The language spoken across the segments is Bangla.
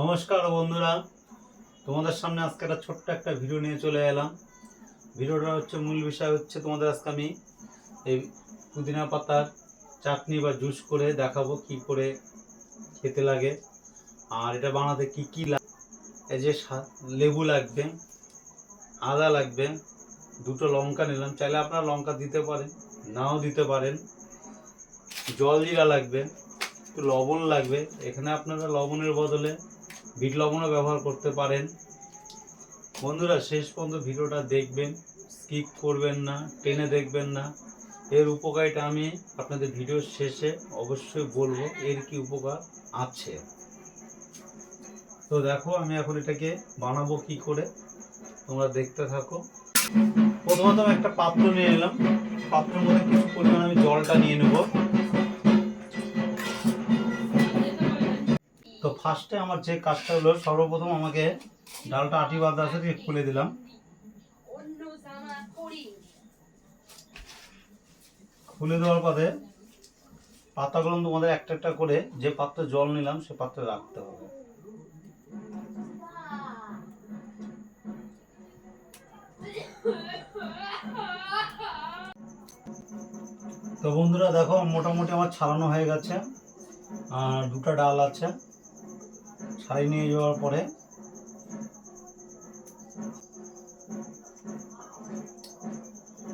নমস্কার বন্ধুরা। তোমাদের সামনে আজকে একটা ছোট্ট একটা ভিডিও নিয়ে চলে এলাম। ভিডিওটা হচ্ছে মূল বিষয় হচ্ছে তোমাদের আজকে আমি এই পুদিনা পাতার চাটনি বা জুস করে দেখাবো কি করে খেতে লাগে, আর এটা বানাতে কি কি লাগে এই যে লেবু লাগবে, আদা লাগবে, দুটো লঙ্কা নিলাম। চাইলে আপনারা লঙ্কা দিতে পারেন, নাও দিতে পারেন। জল জিরা লাগবে একটু লবণ লাগবে। এখানে আপনারা লবণের বদলে বিট লবণও ব্যবহার করতে পারেন। বন্ধুরা, শেষ পর্যন্ত ভিডিওটা দেখবেন, স্কিপ করবেন না, টেনে দেখবেন না। এর উপকারিতা আমি আপনাদের ভিডিওর শেষে অবশ্যই বলব, এর কি উপকার আছে। তো দেখো, আমি এখন এটাকে বানাবো কি করে, তোমরা দেখতে থাকো। প্রথমত আমি একটা পাত্র নিয়ে নিলাম। পাত্রের মধ্যে কিছু পরিমাণ আমি জলটা নিয়ে নেব। ফার্স্টে আমার যে কাজটা হলো, সর্বপ্রথম আমাকে ডালটা আটি বাঁধা আছে, দিয়ে খুলে দিলাম। খুলে দেওয়ার পরে পাতাগুলো তোমাদের একটা একটা করে যে পাত্রে জল নিলাম, সে পাত্রে রাখতে হবে। তো বন্ধুরা দেখো, মোটামুটি আমার ছাড়ানো হয়ে গেছে। আর দুটো ডাল আছে। ছাড়িয়ে নিয়ে যাওয়ার পরে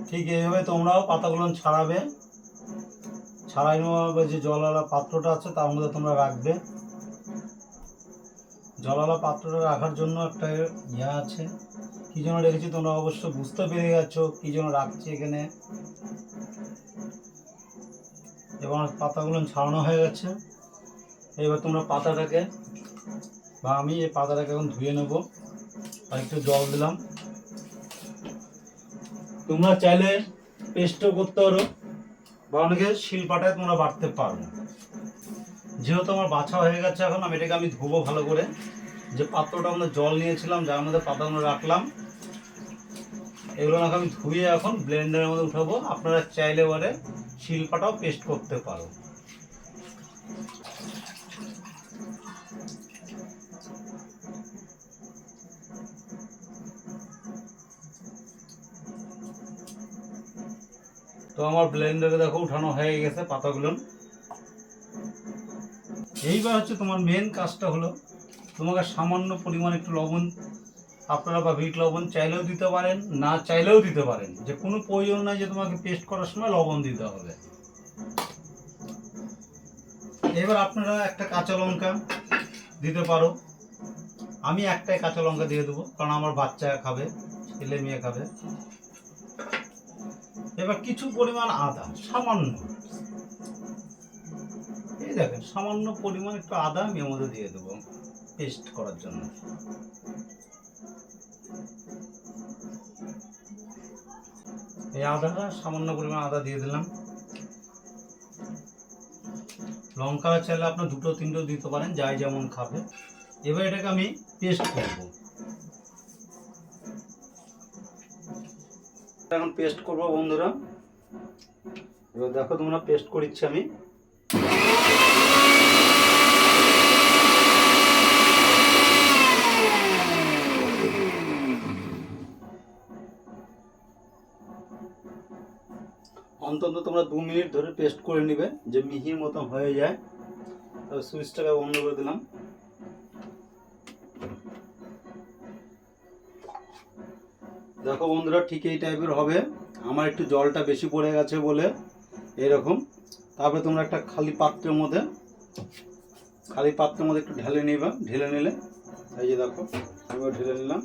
ঠিক এইভাবে তোমরাও পাতাগুলো ছাড়াবে। ছাড়াই নেওয়া যে জলওয়ালা পাত্রটা আছে তার মধ্যে তোমরা রাখবে। জলওয়ালা পাত্রটা রাখার জন্য একটা ইয়া আছে। কি জন্য রেখেছি তোমরা অবশ্য বুঝতে পেরে গেছো কি জন্য রাখছি এখানে। এবং পাতাগুলো ছাড়ানো হয়ে গেছে। এবার তোমরা পাতাটাকে বা আমি এই পাতাটাকে এখন ধুয়ে নেব। আর একটু জল দিলাম। তোমরা চাইলে পেস্টও করতে পারো, বা অনেকে শিলপাটায় তোমরা বাটতে পারো। যেহেতু আমার বাছা হয়ে গেছে এখন, আমি এটাকে আমি ধুবো ভালো করে। যে পাত্রটা আমরা জল নিয়েছিলাম, যার মধ্যে পাতাগুলো রাখলাম এগুলো আমাকে আমি ধুয়ে এখন ব্লেন্ডারের মধ্যে উঠাবো। আপনারা চাইলে পরে শিলপাটাও পেস্ট করতে পারো। তো আমার ব্লেন্ডারে দেখো উঠানো হয়ে গেছে পাতাগুলো। এইবার হচ্ছে তোমার মেন কাজটা হলো তোমাকে সামান্য পরিমাণ একটু লবণ, আপনারা বা বিট লবণ চাইলেও দিতে পারেন, না চাইলেও দিতে পারেন। যে কোনো প্রয়োজন নাই যে তোমাকে পেস্ট করার সময় লবণ দিতে হবে। এবার আপনারা একটা কাঁচা লঙ্কা দিতে পারো। আমি একটাই কাঁচা লঙ্কা দিয়ে দেবো, কারণ আমার বাচ্চা খাবে, ছেলে মেয়ে খাবে। এবার কিছু পরিমাণ আদা, সামান্য। এই দেখেন, সামান্য পরিমাণ একটু আদা আমি মধ্যে দিয়ে দেবো পেস্ট করার জন্য। এই আদাটা, সামান্য পরিমাণ আদা দিয়ে দিলাম। লঙ্কা চাইলে আপনার দুটো, তিনটেও দিতে পারেন, যাই যেমন খাবে। এবার এটাকে আমি পেস্ট করব। এখন পেস্ট করব বন্ধুরা। এবার দেখো তোমরা পেস্ট করিচ্ছি আমি। অন্তত তোমরা দু মিনিট ধরে পেস্ট করে নিবে, যে মিহির মতন হয়ে যায়। তবে সুইচটাকে বন্ধ করে দিলাম। দেখো বন্ধুরা, ঠিক এই টাইপের হবে। আমার একটু জলটা বেশি পড়ে গেছে বলে এরকম তারপরে তোমরা একটা খালি পাত্রের মধ্যে, খালি পাত্রের মধ্যে একটু ঢেলে নিবা। ঢেলে নিলে, এই যে দেখো, এবার ঢেলে নিলাম।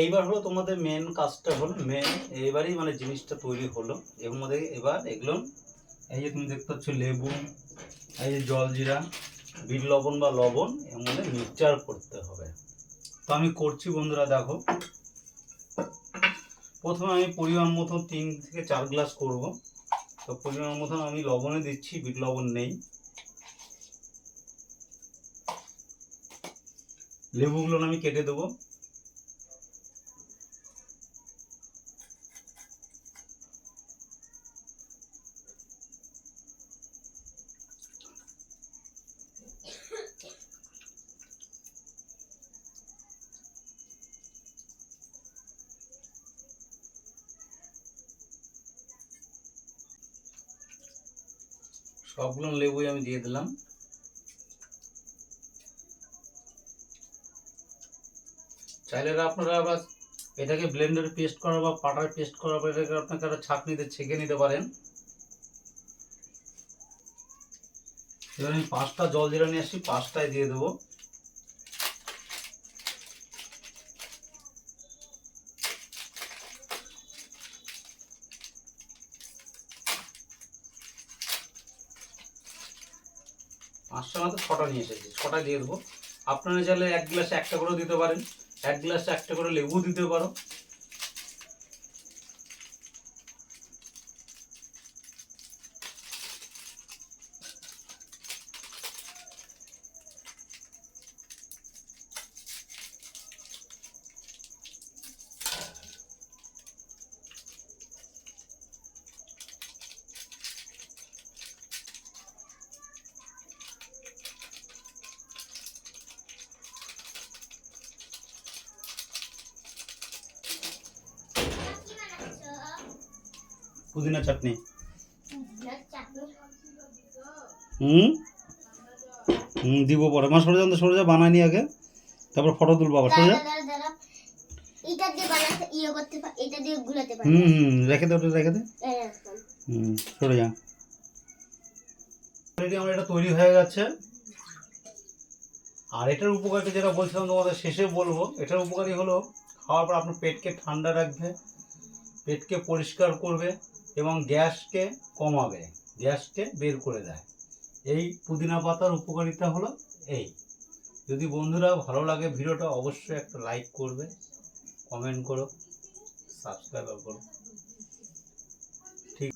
এইবার হলো তোমাদের মেন কাজটা হলো মেন এইবারই মানে জিনিসটা তৈরি হলো। এর মধ্যে এবার এগুলো, এই যে তুমি দেখতে পাচ্ছ লেবু, এই যে জল জিরা। বিট লবণ বা লবণ এমন মিক্সচার করতে হবে। তো আমি করছি বন্ধুরা, দেখো। প্রথমে আমি পরিমাণ মতন তিন থেকে চার গ্লাস করব। তো পরিমাণ মতন আমি লবণে দিচ্ছি, বিট লবণ নেই। লেবুগুলো আমি কেটে দেবো। সবগুলো লেবুই আমি দিয়ে দিলাম। চাইলে আপনারা আবার এটাকে ব্লেন্ডারে পেস্ট করা বা পাটার পেস্ট করা বা এটাকে একটা ছাঁকনিতে ছেঁকে নিতে পারেন। এবার আমি পাঁচটা জল জিরা নিয়ে আসছি পাঁচটায় দিয়ে দেবো। পাঁচটা মতো ছটা নিয়ে এসেছি, ছটা দিয়ে দেবো। আপনারা চাইলে এক গ্লাসে একটা করেও দিতে পারেন, এক গ্লাসে একটা করে লেবু দিতে পারো। পুদিনা চাটনি। হুম? হুম দিব পরে। মা সরে যান তো সরে যা বানানি আগে। তারপর ফটো তুলবো আবার। সরে যা। এটা দিয়ে বানাতে ইয়ে করতে এটা দিয়ে গুলাতে পারি হুম হুম রেখে দে ওটা রেখে দে। হুম সরে যা। অলরেডি আমার এটা তৈরি হয়ে গেছে। আর এটার উপকারিতা যেটা বলছিলাম তোমাদের শেষে বলব এটার উপকারী হলো খাওয়ার পর আপনার পেটকে ঠান্ডা রাখবে পেটকে পরিষ্কার করবে। এবং গ্যাসকে কমাবে, গ্যাসকে বের করে দেয়। এই পুদিনা পাতার উপকারিতা হলো এই। যদি বন্ধুরা ভালো লাগে ভিডিওটা, অবশ্যই একটা লাইক করবে কমেন্ট করো সাবস্ক্রাইব করো। ঠিক।